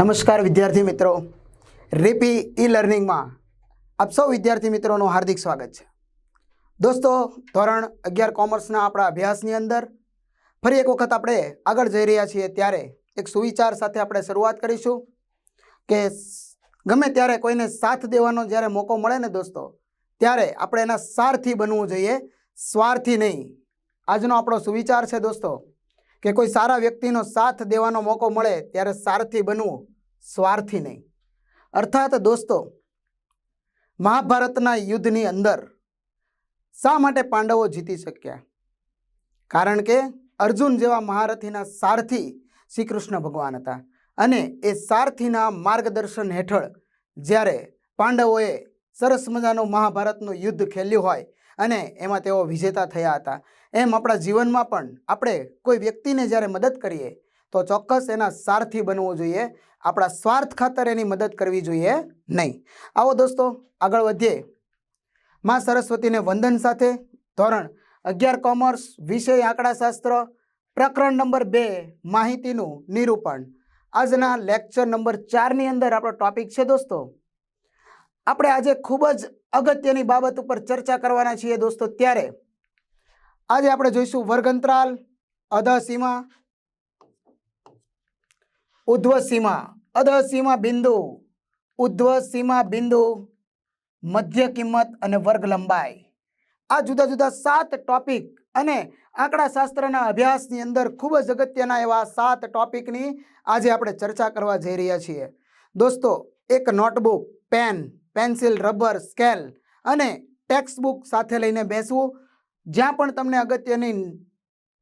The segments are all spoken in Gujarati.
નમસ્કાર વિદ્યાર્થી મિત્રો. રેપી ઈ લર્નિંગમાં આપ સૌ વિદ્યાર્થી મિત્રોનું હાર્દિક સ્વાગત છે. દોસ્તો, ધોરણ અગિયાર કોમર્સના આપણા અભ્યાસની અંદર ફરી એક વખત આપણે આગળ જઈ રહ્યા છીએ ત્યારે એક સુવિચાર સાથે આપણે શરૂઆત કરીશું કે ગમે ત્યારે કોઈને સાથ દેવાનો જ્યારે મોકો મળે ને દોસ્તો, ત્યારે આપણે એના સારથી બનવું જોઈએ, સ્વાર્થી નહીં. આજનો આપણો સુવિચાર છે દોસ્તો કે કોઈ સારા વ્યક્તિનો સાથ દેવાનો મોકો મળે ત્યારે સારથી બનવું સ્વાર્થી નહીં. અર્થાત દોસ્તો, મહાભારતના યુદ્ધની અંદર શા માટે પાંડવો જીતી શક્યા? કારણ કે અર્જુન જેવા મહારથીના સારથી શ્રી કૃષ્ણ ભગવાન હતા અને એ સારથીના માર્ગદર્શન હેઠળ જ્યારે પાંડવોએ સરસ મજાનું મહાભારતનું યુદ્ધ ખેલ્યું હોય અને એમાં તેઓ વિજેતા થયા હતા. એમ આપણા જીવનમાં પણ આપણે કોઈ વ્યક્તિને જ્યારે મદદ કરીએ, તો ચોક્કસ એના સારથી બનવું જોઈએ. આપણા સ્વાર્થ ખાતર એની મદદ કરવી જોઈએ નહીં. આવો દોસ્તો, આગળ વધીએ. માં સરસ્વતીને વંદન સાથે, ધોરણ અગિયાર કોમર્સ, વિષય આંકડાશાસ્ત્ર, પ્રકરણ નંબર બે, માહિતીનું નિરૂપણ. આજના લેક્ચર નંબર ચારની અંદર આપણો ટોપિક છે દોસ્તો આપણે આજે ખૂબ જ અગત્યની બાબત ઉપર ચર્ચા કરવાના છીએ દોસ્તો, ત્યારે આજે આપણે જોઈશું વર્ગંતરાલ, અધસીમા ઉધ્વ સીમા અધસીમા બિંદુ ઉધ્વ સીમા બિંદુ, મધ્ય કિંમત અને વર્ગ લંબાઈ. આ જુદા જુદા સાત ટોપિક અને આંકડાશાસ્ત્રના અભ્યાસની અંદર ખૂબ જ અગત્યના એવા સાત ટોપિકની આજે આપણે ચર્ચા કરવા જઈ રહ્યા છીએ. દોસ્તો, એક notebook, pen pencil, rubber, scale અને ટેક્સ્ટ બુક સાથે લઈને બેસવું. જ્યાં પણ તમને અગત્યની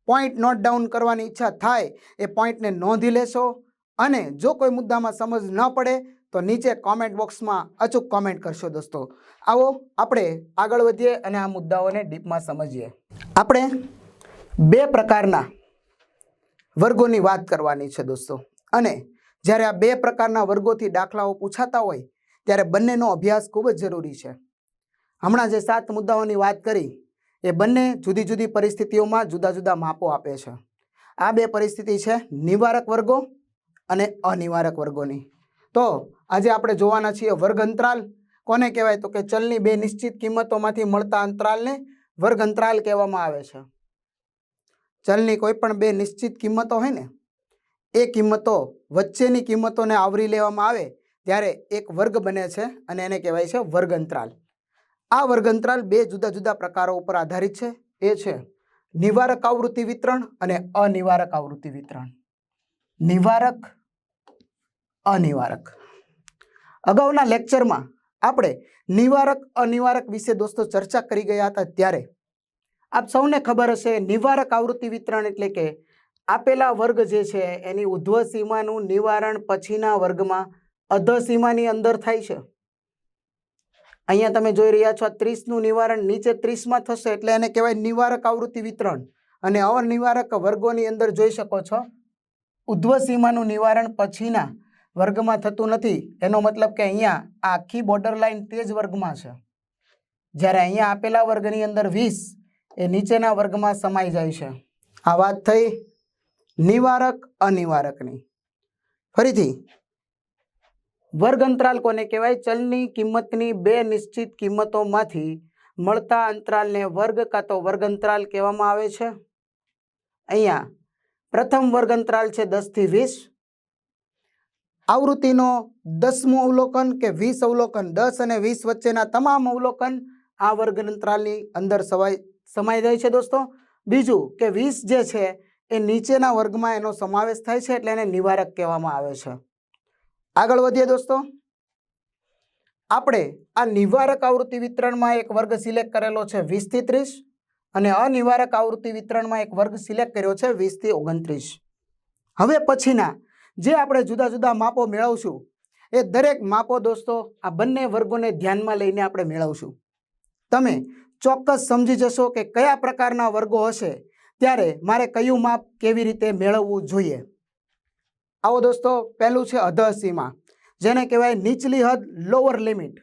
પોઈન્ટ નોટ ડાઉન કરવાની ઈચ્છા થાય, એ પોઈન્ટને નોંધી લેશો. અને જો કોઈ મુદ્દામાં સમજ ન પડે, તો નીચે કોમેન્ટ બોક્સમાં અચૂક કોમેન્ટ કરશો દોસ્તો. આવો, આપણે આગળ વધીએ અને આ મુદ્દાઓને ડીપમાં સમજીએ. આપણે બે પ્રકારના વર્ગોની વાત કરવાની છે દોસ્તો. અને જ્યારે આ બે પ્રકારના વર્ગોથી દાખલાઓ પૂછાતા હોય ત્યારે બંનેનો અભ્યાસ ખૂબ જ જરૂરી છે. હમણાં જે સાત મુદ્દાઓની વાત કરી, એ બંને જુદી જુદી પરિસ્થિતિઓમાં જુદા જુદા માપો આપે છે. આ બે પરિસ્થિતિ છે નિવારક વર્ગો અને અનિવારક વર્ગોની. તો આજે આપણે જોવાના છીએ વર્ગ અંતરાલ કોને કહેવાય? તો કે ચલની બે નિશ્ચિત કિંમતોમાંથી મળતા અંતરાલને વર્ગ અંતરાલ કહેવામાં આવે છે. ચલની કોઈ પણ બે નિશ્ચિત કિંમતો હોય ને, એ કિંમતો વચ્ચેની કિંમતોને આવરી લેવામાં આવે ત્યારે એક વર્ગ બને છે અને એને કહેવાય છે વર્ગ અંતરાલ આ વર્ગ અંતરાલ બે જુદા જુદા પ્રકારો ઉપર આધારિત છે. એ છે નિવારક આવૃત્તિ વિતરણ અને અનિવારક આવૃત્તિ વિતરણ. નિવારક, અનિવારક. અગાઉના લેક્ચરમાં આપણે નિવારક, અનિવારક વિશે દોસ્તો ચર્ચા કરી ગયા હતા ત્યારે. આપ સૌને ખબર હશે, નિવારક આવૃત્તિ વિતરણ એટલે કે આપેલા વર્ગ જે છે એની ઉધ્વ સીમાનું નિવારણ પછીના વર્ગમાં અધ સીમાની અંદર થાય છે. અહીંયા તમે જોઈ રહ્યા છો ત્રીસનું નિવારણ નીચે ત્રીસમાં થશે એટલે એને કહેવાય નિવારક આવૃત્તિ વિતરણ. અને અનિવારક વર્ગોની અંદર જોઈ શકો છો ઉધ્વ સીમાનું નિવારણ પછીના વર્ગમાં થતું નથી. એનો મતલબ કે અહીંયા આ આખી બોર્ડર લાઇન તે જ વર્ગમાં છે. જ્યારે અહીંયા આપેલા વર્ગની અંદર વીસ, એ નીચેના વર્ગમાં સમાઈ જાય છે. આ વાત થઈ. નિવારક, અનિવારકની. ફરીથી વર્ગ અંતરાલ કોને કહેવાય? ચલની કિંમતની બે નિશ્ચિત કિંમતોમાંથી મળતા અંતરાલને વર્ગ કાં તો વર્ગ અંતરાલ કહેવામાં આવે છે. અહીંયા પ્રથમ વર્ગ અંતરાલ છે દસથી વીસ. આવૃત્તિનો દસમું અવલોકન કે વીસ અવલોકન? દસ અને વીસ વચ્ચેના તમામ અવલોકન આ વર્ગ અંતરાલની અંદર સમાય, સમાઈ જાય છે દોસ્તો. બીજું કે વીસ જે છે એ નીચેના વર્ગમાં એનો સમાવેશ થાય છે એટલે એને નિવારક કહેવામાં આવે છે. આગળ વધીએ દોસ્તો. આપણે આ નિવારક આવૃત્તિ વિતરણમાં એક વર્ગ સિલેક્ટ કરેલો છે વીસથી ત્રીસ અને અનિવારક આવૃત્તિ વિતરણમાં એક વર્ગ સિલેક્ટ કર્યો છે વીસથી ઓગણત્રીસ. હવે પછીના જે આપણે જુદા જુદા માપો મેળવશું, એ દરેક માપો દોસ્તો આ બંને વર્ગોને ધ્યાનમાં લઈને આપણે મેળવશું. તમે ચોક્કસ સમજી જશો કે કયા પ્રકારના વર્ગો હશે, ત્યારે મારે કયું માપ કેવી રીતે મેળવવું જોઈએ. આવો દોસ્તો, પહેલું છે અધઃ સીમા, જેને કહેવાય નીચલી હદ લોઅર લિમિટ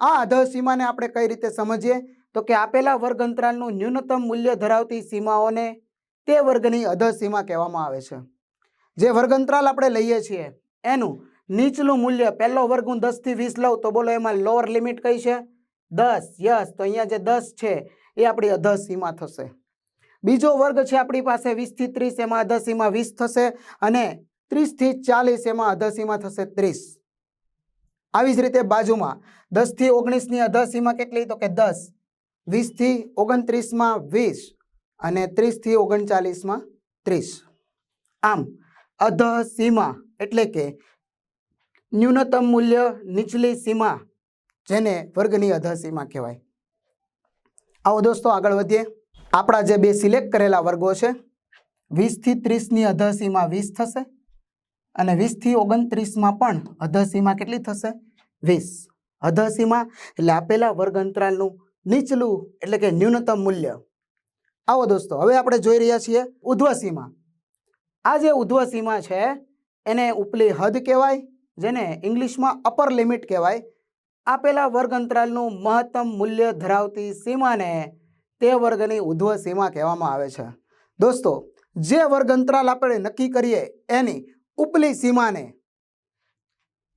આ અધઃ આપણે કઈ રીતે સમજીએ? તો કે આપેલા વર્ગ અંતરાલનું ન્યૂનતમ મૂલ્ય ધરાવતી સીમાઓને તે વર્ગની અધઃ સીમા કહેવામાં આવે છે. જે વર્ગ અંતરાલ આપણે લઈએ છીએ, એનું નીચલું મૂલ્ય પહેલો વર્ગ હું દસથી વીસ લઉં તો બોલો એમાં લોઅર લિમિટ કઈ છે? દસ, યસ, તો અહીંયા જે દસ છે, એ આપણી અધસીમા થશે. બીજો વર્ગ છે આપણી પાસે વીસથી ત્રીસ, એમાં અધસીમા વીસ થશે અને ત્રીસથી ચાલીસ, એમાં અધસીમા થશે ત્રીસ. આવી જ રીતે બાજુમાં દસથી ઓગણીસની અધસીમા કેટલી? તો કે દસ. વીસથી ઓગણત્રીસમાં વીસ અને ત્રીસથી ઓગણચાલીસમાં ત્રીસ. આમ અધસીમા એટલે કે ન્યૂનતમ મૂલ્ય નીચલી સીમા, જેને વર્ગની અધસીમા કહેવાય. આવો દોસ્તો, આગળ વધીએ. આપણા જે બે સિલેક્ટ કરેલા વર્ગો છે, વીસથી ત્રીસની અધસીમા વીસ થશે અને વીસથી ઓગણત્રીસમાં પણ અધસીમાં કેટલી થશે? વીસ. અધસીમાં એટલે આપેલા વર્ગ અંતરાલનું નીચલું એટલે કે ન્યૂનતમ મૂલ્ય. આવો દોસ્તો, હવે આપણે જોઈ રહ્યા છીએ ઉધ્વસીમાં આ જે ઉધ્વસીમાં છે, એને ઉપલી હદ કહેવાય, જેને ઇંગ્લિશમાં અપર લિમિટ કહેવાય. આપેલા વર્ગ અંતરાલનું મહત્તમ મૂલ્ય ધરાવતી સીમાને તે વર્ગની ઉધ્વ કહેવામાં આવે છે. દોસ્તો, જે વર્ગ અંતરાલ આપણે નક્કી કરીએ એની ઉપલી સીમાને.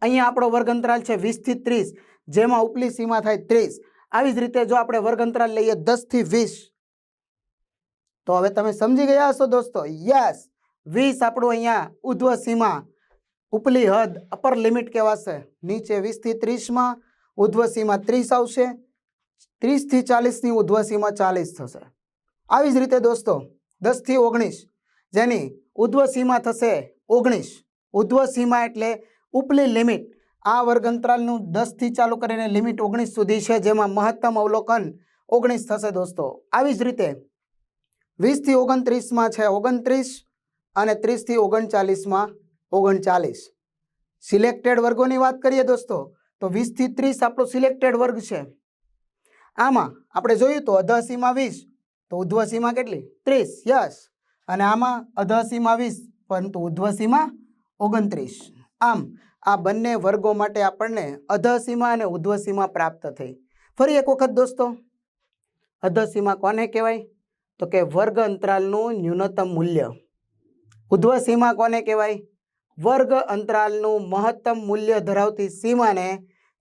અહીંયા આપણો વર્ગ અંતરાલ છે વીસથી ત્રીસ, જેમાં ઉપલી સીમા થાય ત્રીસ. આવી જ રીતે જો આપણે વર્ગ અંતરાલ લઈએ દસથી વીસ. તો હવે તમે સમજી ગયા હશો દોસ્તો? યસ! વીસ આપણું અહીંયા ઉધ્વ સીમા. ઉપલી હદ, અપર લિમિટ કહેવાશે. નીચે વીસથી ત્રીસમાં ઉધ્વ સીમા ત્રીસ આવશે. ત્રીસથી ચાલીસની ઉધ્વ સીમા ચાલીસ થશે. આવી જ રીતે દોસ્તો દસથી ઓગણીસ. જેની ઉધ્વ સીમા થશે ઓગણીસ. ઉધ્વ સીમા એટલે ઉપલી લિમિટ. આ વર્ગ અંતરાલનું દસથી ચાલુ કરીને લિમિટ ઓગણીસ સુધી છે, જેમાં મહત્તમ અવલોકન ઓગણીસ થશે દોસ્તો. આવી જ રીતે વીસથી ઓગણત્રીસમાં છે ઓગણત્રીસ અને ત્રીસથી ઓગણચાલીસમાં ઓગણચાલીસ. સિલેક્ટેડ વર્ગોની વાત કરીએ દોસ્તો, તો વીસથી ત્રીસ આપણો સિલેક્ટેડ વર્ગ છે. આમાં આપણે જોયું તો અધસીમાં વીસ, તો ઉધ્વસીમાં કેટલી? ત્રીસ, યસ. અને આમાં અધસીમાં વીસ પરંતુ ઉધ્વસીમાં ઓગણત્રીસ. આમ, આ બંને વર્ગો માટે આપણને અધસીમા અને ઉધ્વસીમા પ્રાપ્ત થઈ. ફરી એક વખત દોસ્તો, અધસીમા કોને કહેવાય? તો કે વર્ગ અંતરાલનું ન્યૂનતમ મૂલ્ય. ઉધ્વસીમા કોને કહેવાય? વર્ગ અંતરાલનું મહત્તમ મૂલ્ય ધરાવતી સીમાને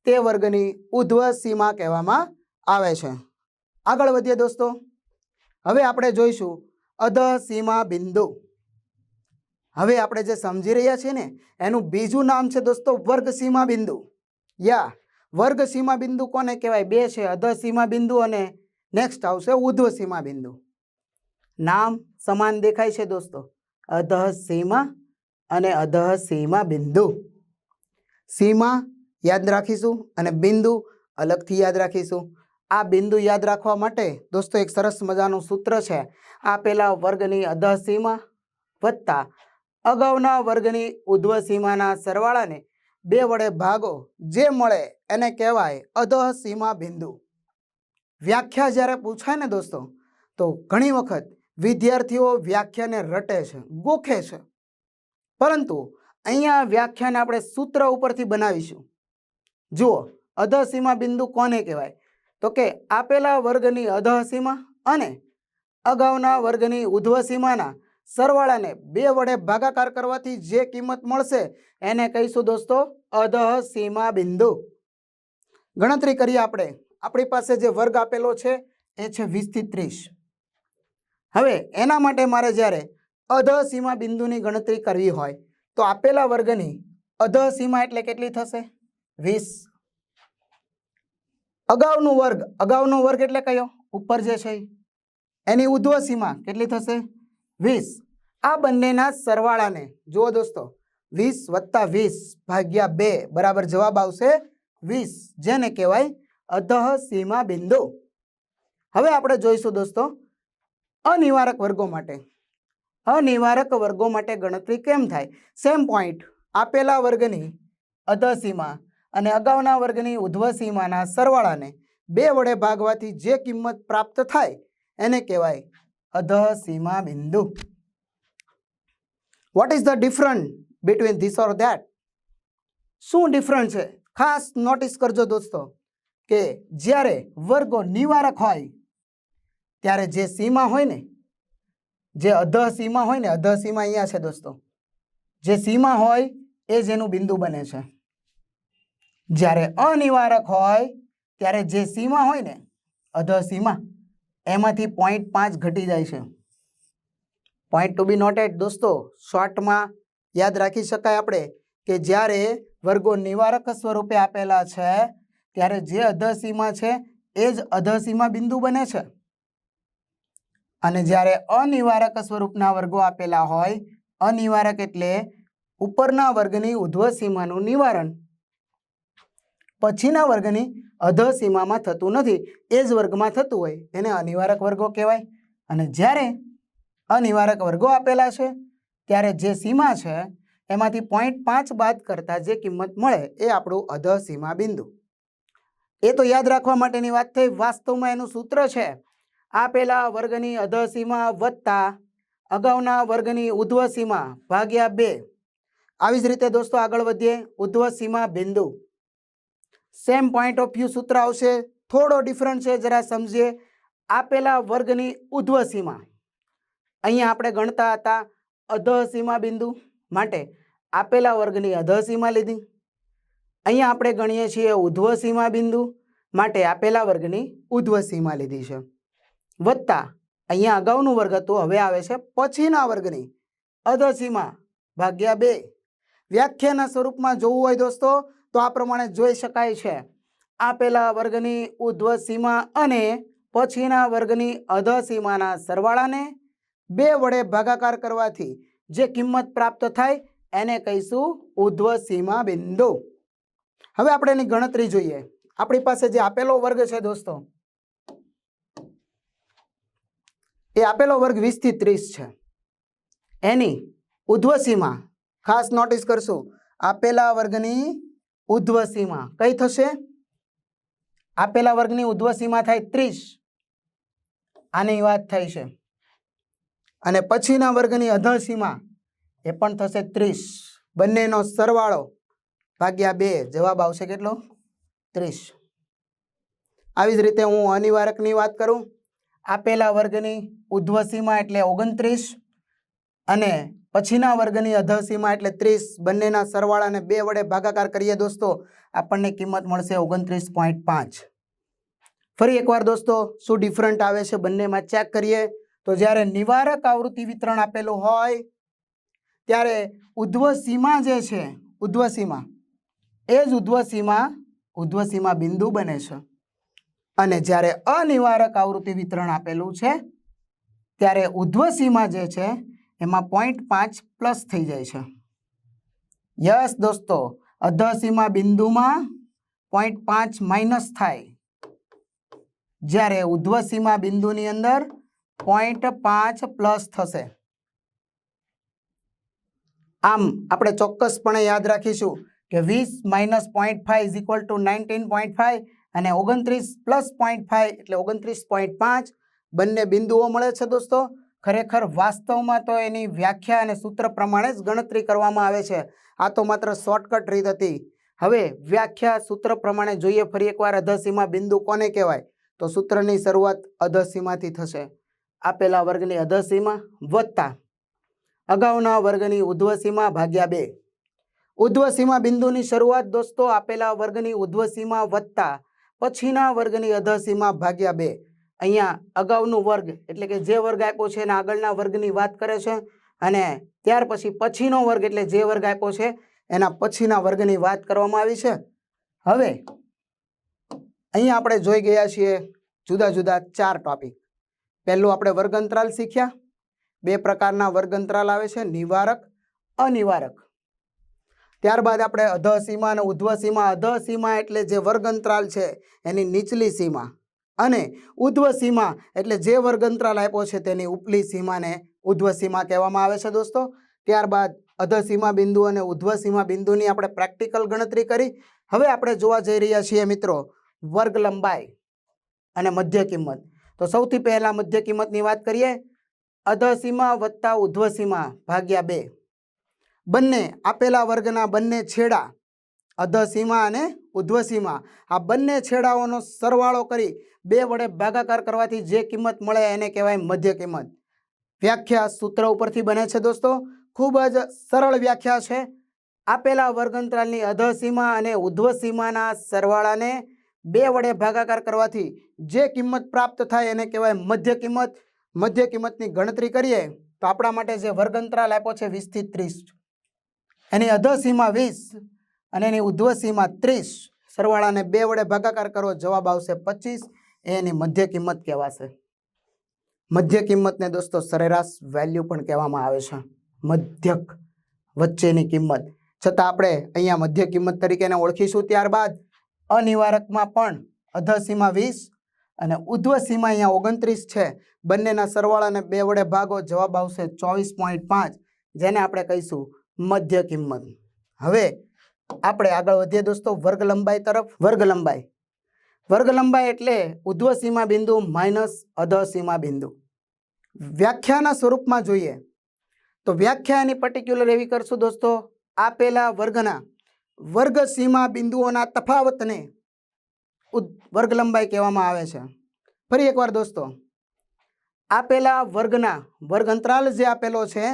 તે વર્ગની ઉધ્વસીમા કહેવામાં આવે છે. આગળ વધીએ દોસ્તો. હવે આપણે જોઈશું અધ સીમા બિંદુ. હવે આપણે જે સમજી રહ્યા છીએ ને, એનું બીજું નામ છે દોસ્તો વર્ગ સીમા બિંદુ યા વર્ગ સીમા બિંદુ કોને કહેવાય? બે છે અધ સીમા બિંદુ અને નેક્સ્ટ આવશે ઉધ્વ સીમા બિંદુ નામ સમાન દેખાય છે દોસ્તો. અધઃ સીમા અને અધઃ સીમા બિંદુ સીમા યાદ રાખીશું અને બિંદુ અલગથી યાદ રાખીશું. આ બિંદુ યાદ રાખવા માટે દોસ્તો એક સરસ મજાનું સૂત્ર છે. આપેલા વર્ગની અધઃ સીમા વત્તા અગાઉના વર્ગની ઉધ્વ સીમાના સરવાળાને બે વડે ભાગો, જે મળે એને કહેવાય અધઃ સીમા બિંદુ વ્યાખ્યા જ્યારે પૂછાય ને દોસ્તો, તો ઘણી વખત વિદ્યાર્થીઓ વ્યાખ્યાને રટે છે, ગોખે છે. પરંતુ અહીંયા વ્યાખ્યાને આપણે સૂત્ર ઉપરથી બનાવીશું. જુઓ અધસીમા બિંદુ કોને કહેવાય? તો કે આપેલા વર્ગની અધસીમા અને અગાઉના વર્ગની ઉધ્વસીમાના સરવાળાને બે વડે ભાગાકાર કરવાથી જે કિંમત મળશે એને કહીશું દોસ્તો અધઃ સીમા બિંદુ ગણતરી કરીએ આપણે. આપણી પાસે જે વર્ગ આપેલો છે એ છે વીસથી ત્રીસ. હવે એના માટે મારે જ્યારે અધ સીમા બિંદુની ગણતરી કરવી હોય તો આપેલા વર્ગની અધ સીમા એટલે કેટલી થશે? વીસ. અગાઉનો વર્ગ અગાઉનો વર્ગ એટલે કયો? ઉપર જે છે એની ઉધ્વ સીમા કેટલી થશે? વીસ. આ બંનેના સરવાળાને, જુઓ દોસ્તો, વીસ વત્તા વીસ ભાગ્યા બે, બરાબર જવાબ આવશે વીસ, જેને કહેવાય અધઃ સીમા બિંદુ. હવે આપણે જોઈશું દોસ્તો, અનિવારક વર્ગો માટે. અનિવારક વર્ગો માટે ગણતરી કેમ થાય? સેમ પોઈન્ટ આપેલા વર્ગની અધસીમા અને અગાઉના વર્ગની ઉધ્વસીમાના સરવાળાને બે વડે ભાગવાથી જે કિંમત પ્રાપ્ત થાય, એને કહેવાય અધસીમા બિંદુ. What is the different between this or that શું ડિફરન્ટ છે? ખાસ નોટિસ કરજો દોસ્તો કે જ્યારે વર્ગો નિવારક હોય, ત્યારે જે સીમા હોય ને, જે અધઃ સીમા હોય ને, અધઃ સીમા અહીંયા છે દોસ્તો. જે સીમા હોય, એ જેનું બિંદુ બને છે. જ્યારે અનિવારક હોય, ત્યારે જે સીમા હોય ને, અધ સીમા એમાંથી પોઈન્ટ પાંચ ઘટી જાય છે. પોઈન્ટ ટુ બી નોટેડ દોસ્તો શોર્ટમાં યાદ રાખી શકાય આપણે કે જ્યારે વર્ગો નિવારક સ્વરૂપે આપેલા છે, ત્યારે જે અધસીમા છે, એ જ અધસીમા બિંદુ બને છે. અને જ્યારે અનિવારક સ્વરૂપના વર્ગો આપેલા હોય, અનિવારક એટલે ઉપરના વર્ગની ઉધ્વ સીમાનું નિવારણ. પછીના વર્ગની અધ સીમામાં થતું નથી, એ જ વર્ગમાં થતું હોય, એને અનિવારક વર્ગો કહેવાય. અને જ્યારે અનિવારક વર્ગો આપેલા છે, ત્યારે જે સીમા છે, એમાંથી પોઈન્ટ પાંચ બાદ કરતાં જે કિંમત મળે, એ આપણું અધ સીમા બિંદુ. એ તો યાદ રાખવા માટેની વાત થઈ, વાસ્તવમાં એનું સૂત્ર છે, આપેલા વર્ગની અધ સીમા વત્તા અગાઉના વર્ગની ઉધ્વ ભાગ્યા બે. આવી જ રીતે દોસ્તો આગળ વધીએ, ઉધ્વ બિંદુ. સેમ પોઈન્ટ ઓફ વ્યૂ સૂત્ર આવશે. થોડો ડિફરન્ટ છે, જરા સમજીએ. આપેલા વર્ગની ઉધ્વ સીમા અહીંયા આપણે ગણતા હતા અધસીમા બિંદુ માટે. આપેલા વર્ગની અધસીમા લીધી. અહીંયા આપણે ગણીએ છીએ ઉધ્વ સીમા બિંદુ માટે આપેલા વર્ગની ઉધ્વ સીમા લીધી છે. વત્તા, અહીંયા અગાઉનું વર્ગ હતું, હવે આવે છે પછીના વર્ગની અધસીમા ભાગ્યા બે. વ્યાખ્યાના સ્વરૂપમાં જોવું હોય દોસ્તો તો આ પ્રમાણે જોઈ શકાય છે. આપેલા વર્ગની ઉધ્વ સીમા અને પછીના વર્ગની અધ સીમાના સરવાળાને બે વડે ભાગાકાર કરવાથી જે કિંમત પ્રાપ્ત થાય એને કહીશું ઉધ્વ સીમા બિંદુ. હવે આપણે એની ગણતરી જોઈએ. આપણી પાસે જે આપેલો વર્ગ છે દોસ્તો, એ આપેલો વર્ગ વીસથી ત્રીસ છે. એની ઉધ્વ સીમા ખાસ નોટિસ કરશું. આપેલા વર્ગની ઉધ્વ સીમા કઈ થશે? આપેલા વર્ગની ઉધ્વ સીમા થાય ત્રીસ. આની વાત થઈ છે. અને પછીના વર્ગની અધ સીમા એ પણ થશે ત્રીસ. બંનેનો સરવાળો ભાગ્યા બે. જવાબ આવશે કેટલો? ત્રીસ. આવી જ રીતે હું અનિવારકની વાત કરું. આપેલા વર્ગની ઉધ્વ સીમા એટલે ઓગણત્રીસ અને પછીના વર્ગની અધસીમા એટલે ત્રીસ. બંનેના સરવાળાને બે વડે ભાગાકાર કરીએ દોસ્તો, આપણને કિંમત મળશે ઓગણત્રીસ પોઈન્ટ પાંચ. ફરી એકવાર દોસ્તો, શું ડિફરન્ટ આવે છે બંનેમાં ચેક કરીએ. તો જ્યારે નિવારક આવૃત્તિ વિતરણ આપેલું હોય, ત્યારે સીમા જે છે ઉધ્વ સીમા એ જ ઉધ્વ સીમા બિંદુ બને છે. અને જ્યારે અનિવારક આવૃત્તિ વિતરણ આપેલું છે, ત્યારે સીમા જે છે એમાં પોઈન્ટ પાંચ પ્લસ થઈ જાય છે. યસ દોસ્તો, અધસીમા બિંદુમાં પોઈન્ટ પાંચ માઇનસ થાય. જ્યારે ઉધ્વસીમા બિંદુની અંદર પોઈન્ટ પાંચ પ્લસ થશે. આમ આપણે ચોક્કસપણે યાદ રાખીશું કે વીસ minus point five is equal to nineteen point five અને ઓગણત્રીસ પ્લસ પોઈન્ટ ફાઈવ એટલે ઓગણત્રીસ પોઈન્ટ પાંચ બંને બિંદુઓ મળે છે દોસ્તો. ખરેખર વાસ્તવમાં તો એની વ્યાખ્યા અને સૂત્ર પ્રમાણે જ ગણતરી કરવામાં આવે છે. આ તો માત્ર શોર્ટકટ રીત હતી. હવે વ્યાખ્યા, સૂત્ર પ્રમાણે જોઈએ ફરી એકવાર અધસીમા બિંદુ કોને કહેવાય? તો સૂત્રની શરૂઆત અધસીમાથી થશે. આપેલા વર્ગની અધસીમા વત્તા. અગાઉના વર્ગની ઉધ્વસીમા ભાગ્યા બે. ઉધ્વસીમા બિંદુની શરૂઆત દોસ્તો આપેલા વર્ગની ઉધ્વસીમા વત્તા. પછીના વર્ગની અધસીમા ભાગ્યા બે. અહીંયા અગાઉનું વર્ગ, એટલે કે જે વર્ગ આપ્યો છે એના આગળના વર્ગની વાત કરે છે. અને ત્યાર પછી પછીનો વર્ગ, એટલે જે વર્ગ આપ્યો છે, એના પછીના વર્ગની વાત કરવામાં આવી છે. હવે અહીંયા આપણે જોઈ ગયા છીએ જુદા જુદા ચાર ટોપિક પહેલું આપણે વર્ગ અંતરાલ શીખ્યા. બે પ્રકારના વર્ગ અંતરાલ આવે છે, નિવારક, અનિવારક. ત્યારબાદ આપણે અધ સીમા અને ઉધ્વ સીમા અધ સીમા એટલે જે વર્ગ અંતરાલ છે, એની નીચલી સીમા. અને ઉધ્વ સીમા એટલે જે વર્ગ અંતરાલ આપ્યો છે તેની ઉપલી સીમાને ઉધ્વ સીમા કહેવામાં આવે છે દોસ્તો. ત્યારબાદ અધ સીમા બિંદુ અને ઉધ્વ સીમા બિંદુની આપણે પ્રેક્ટિકલ ગણતરી કરી. હવે આપણે જોવા જઈ રહ્યા છીએ મિત્રો વર્ગ લંબાઈ અને મધ્ય કિંમત. તો સૌથી પહેલાં મધ્ય કિંમતની વાત કરીએ. અધ સીમા વત્તા ઉધ્વ સીમા ભાગ્યા બે. બંને આપેલા વર્ગના બંને છેડા અધ સીમા અને ઉધ્વ સીમા. આ બંને છેડાઓનો સરવાળો કરી બે વડે ભાગાકાર કરવાથી જે કિંમત મળે એને કહેવાય મધ્ય કિંમત. વ્યાખ્યા સૂત્ર ઉપરથી બને છે દોસ્તો. ખૂબ જ સરળ વ્યાખ્યા છે. આપેલા વર્ગંત્રાલની અધસીમા અને ઉધ્વસીમાના સરવાળાને બે વડે ભાગાકાર કરવાથી જે કિંમત પ્રાપ્ત થાય એને કહેવાય મધ્ય કિંમત. મધ્ય કિંમતની ગણતરી કરીએ તો આપણા માટે જે વર્ગંતરાલ આપ્યો છે વીસથી ત્રીસ. એની અધસીમા વીસ અને એની ઉધ્વસીમા ત્રીસ. સરવાળાને બે વડે ભાગાકાર કરો, જવાબ આવશે પચીસ. એની મધ્ય કિંમત કહેવાશે. મધ્ય કિંમતને દોસ્તો સરેરાશ વેલ્યુ પણ કહેવામાં આવે છે. મધ્યક વચ્ચેની કિંમત. છતાં આપણે અહીંયા મધ્ય કિંમત તરીકે એને ઓળખીશું ત્યારબાદ અનિવારકમાં પણ અધસીમાં વીસ અને ઉધ્વ સીમા અહીંયા ઓગણત્રીસ છે. બંનેના સરવાળાને બે વડે ભાગો જવાબ આવશે ચોવીસ પોઈન્ટ પાંચ, જેને આપણે કહીશું મધ્ય કિંમત. હવે આપણે આગળ વધીએ દોસ્તો વર્ગ લંબાઈ તરફ. વર્ગ લંબાઈ વર્ગ લંબાઈ એટલે ઉધ્વ સીમા બિંદુ માઇનસ અધ સીમા બિંદુ વ્યાખ્યાના સ્વરૂપમાં જોઈએ તો વ્યાખ્યા એની પર્ટિક્યુલર એવી કરશું દોસ્તો આપેલા વર્ગના વર્ગ સીમા બિંદુઓના તફાવતને વર્ગ લંબાઈ કહેવામાં આવે છે. ફરી એકવાર દોસ્તો આપેલા વર્ગના વર્ગ અંતરાલ જે આપેલો છે,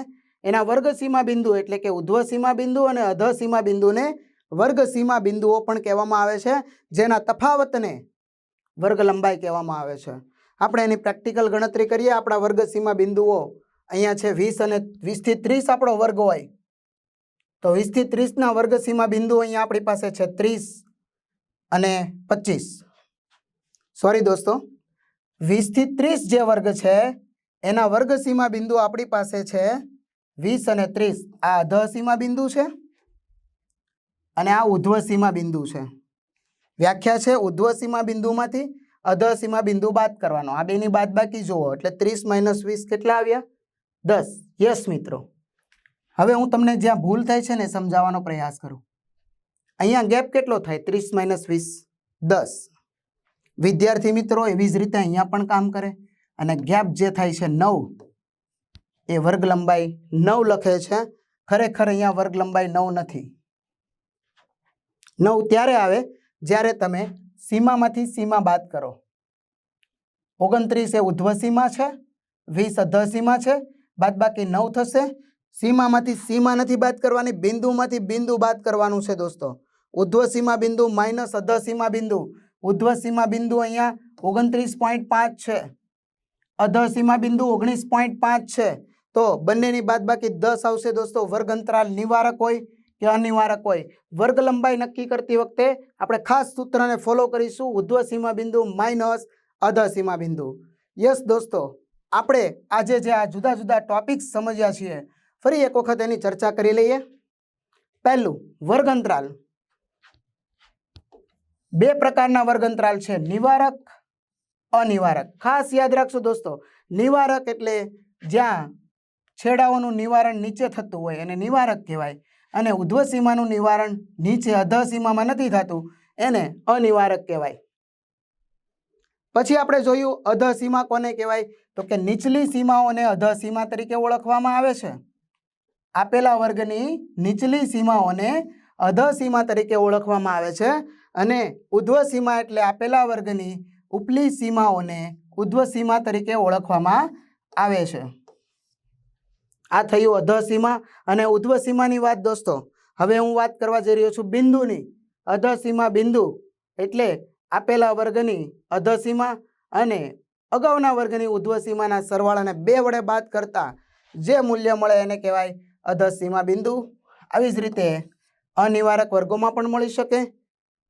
એના વર્ગ સીમા બિંદુ એટલે કે ઉધ્વ સીમા બિંદુ અને અધ સીમા બિંદુને વર્ગ સીમા બિંદુઓ પણ કહેવામાં આવે છે, જેના તફાવતને વર્ગ લંબાઈ કહેવામાં આવે છે. આપણે એની પ્રેક્ટિકલ ગણતરી કરીએ. આપણા વર્ગ સીમા બિંદુઓ અહીંયા છે વીસ અને વીસથી ત્રીસ આપણો વર્ગ હોય. તો વીસથી ત્રીસના વર્ગ સીમા બિંદુ અહીંયા આપણી પાસે છે ત્રીસ અને પચીસ. સોરી દોસ્તો. વીસથી ત્રીસ જે વર્ગ છે, એના વર્ગ સીમા બિંદુ આપણી પાસે છે વીસ અને ત્રીસ. આ અધ સીમા બિંદુ છે. અને આ ઉધ્વ સીમા બિંદુ છે. વ્યાખ્યા છે ઉધ્વ સીમા બિંદુમાંથી અધસીમા બિંદુ બાદ કરવાનો. આ બેની બાદ બાકી જુઓ, એટલે ત્રીસ માઇનસ વીસ કેટલા આવ્યા? દસ. યસ, મિત્રો. હવે હું તમને જ્યાં ભૂલ થાય છે ને સમજાવવાનો પ્રયાસ કરું. અહીંયા ગેપ કેટલો થાય? ત્રીસ માઇનસ વીસ. દસ. વિદ્યાર્થી મિત્રો, એવી જ રીતે અહીંયા પણ કામ કરે. અને ગેપ જે થાય છે નવ, એ વર્ગ લંબાઈ નવ લખે છે. ખરેખર અહીંયા વર્ગ લંબાઈ નવ નથી. નવ ત્યારે આવે જ્યારે તમે સીમામાંથી સીમા બાદ કરો. ઓગણત્રીસ એ ઉધ્વ સીમા છે, વીસ અધઃ સીમા છે બાદ બાકી નવ થશે. સીમામાંથી સીમા નથી બાદ કરવાની, બિંદુમાંથી બિંદુ બાદ કરવાનું છે દોસ્તો. ઉધ્વ સીમા બિંદુ માઇનસ અધઃ સીમા બિંદુ. ઉધ્વ સીમા બિંદુ અહીંયા ઓગણત્રીસ પોઈન્ટ પાંચ છે. અધઃ સીમા બિંદુ ઓગણીસ પોઈન્ટ પાંચ છે. તો બંનેની બાદ બાકી દસ આવશે દોસ્તો. વર્ગ અંતરાલ નિવારક હોય કે અનિવારક હોય. વર્ગ લંબાઈ નક્કી કરતી વખતે આપણે ખાસ સૂત્રને ફોલો કરીશું. ઉધ્વ સીમા બિંદુ માઇનસ અધ સીમા બિંદુ યસ દોસ્તો, આપણે આજે જે આ જુદા જુદા ટોપિક્સ સમજ્યા છીએ, ફરી એક વખત એની ચર્ચા કરી લઈએ. પહેલું વર્ગ અંતરાલ બે પ્રકારના વર્ગ અંતરાલ છે, નિવારક, અનિવારક. ખાસ યાદ રાખશો દોસ્તો, નિવારક એટલે જ્યાં છેડાઓનું નિવારણ નીચે થતું હોય, એને નિવારક કહેવાય. અને ઉધ્વ સીમાનું નિવારણ નીચે અધ સીમામાં નથી થતું, એને અનિવારક કહેવાય. પછી આપણે જોયું અધ સીમા કોને કહેવાય? તો કે નીચલી સીમાઓને અધ સીમા તરીકે ઓળખવામાં આવે છે. આપેલા વર્ગની નીચલી સીમાઓને અધ સીમા તરીકે ઓળખવામાં આવે છે અને ઉધ્વ સીમા એટલે આપેલા વર્ગની ઉપલી સીમાઓને ઉધ્વ સીમા તરીકે ઓળખવામાં આવે છે. આ થયું અધસીમા અને ઉધ્વ સીમાની વાત દોસ્તો. હવે હું વાત કરવા જઈ રહ્યો છું બિંદુની. અધસીમા બિંદુ એટલે આપેલા વર્ગની અધસીમા અને અગાઉના વર્ગની ઉધ્વ સીમાના સરવાળાને બે વડે બાદ કરતા જે મૂલ્ય મળે એને કહેવાય અધસીમા બિંદુ. આવી જ રીતે અનિવારક વર્ગોમાં પણ મળી શકે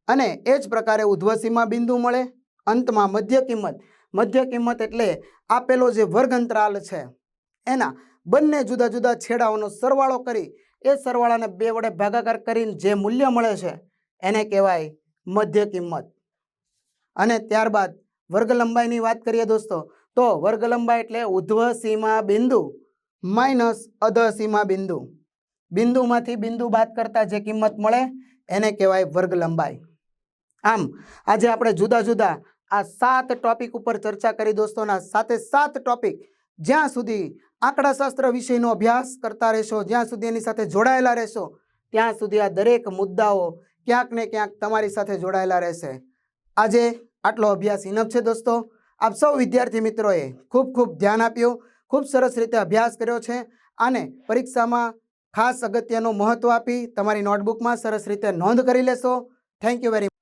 અને એ જ પ્રકારે ઉધ્વ સીમા બિંદુ મળે. અંતમાં મધ્ય કિંમત. મધ્ય કિંમત એટલે આપેલો જે વર્ગ અંતરાલ છે એના બંને જુદા જુદા છેડાઓનો સરવાળો કરી એ સરવાળાને બે વડે ભાગાકાર કરીને જે મૂલ્ય મળે છે એને કહેવાય મધ્ય કિંમત. અને ત્યારબાદ વર્ગ લંબાઈની વાત કરીએ દોસ્તો, તો વર્ગ લંબાઈ એટલે ઉધ્વ સીમા બિંદુ માઇનસ અધ સીમા બિંદુ. બિંદુમાંથી બિંદુ બાદ કરતા જે કિંમત મળે એને કહેવાય વર્ગ લંબાઈ આમ, આજે આપણે જુદા જુદા આ સાત ટોપિક ઉપર ચર્ચા કરી દોસ્તોના સાથે સાત ટોપિક જ્યાં સુધી આંકડાશાસ્ત્ર વિષયનો અભ્યાસ કરતા રહેશો, જ્યાં સુધી એની સાથે જોડાયેલા રહેશો, ત્યાં સુધી આ દરેક મુદ્દાઓ ક્યાંક ને ક્યાંક તમારી સાથે જોડાયેલા રહેશે. આજે આટલો અભ્યાસ ઇનફ છે દોસ્તો. આપ સૌ વિદ્યાર્થી મિત્રોએ ખૂબ ખૂબ ધ્યાન આપ્યું, ખૂબ સરસ રીતે અભ્યાસ કર્યો છે અને પરીક્ષામાં ખાસ અગત્યનું મહત્ત્વ આપી તમારી નોટબુકમાં સરસ રીતે નોંધ કરી લેશો. Thank you very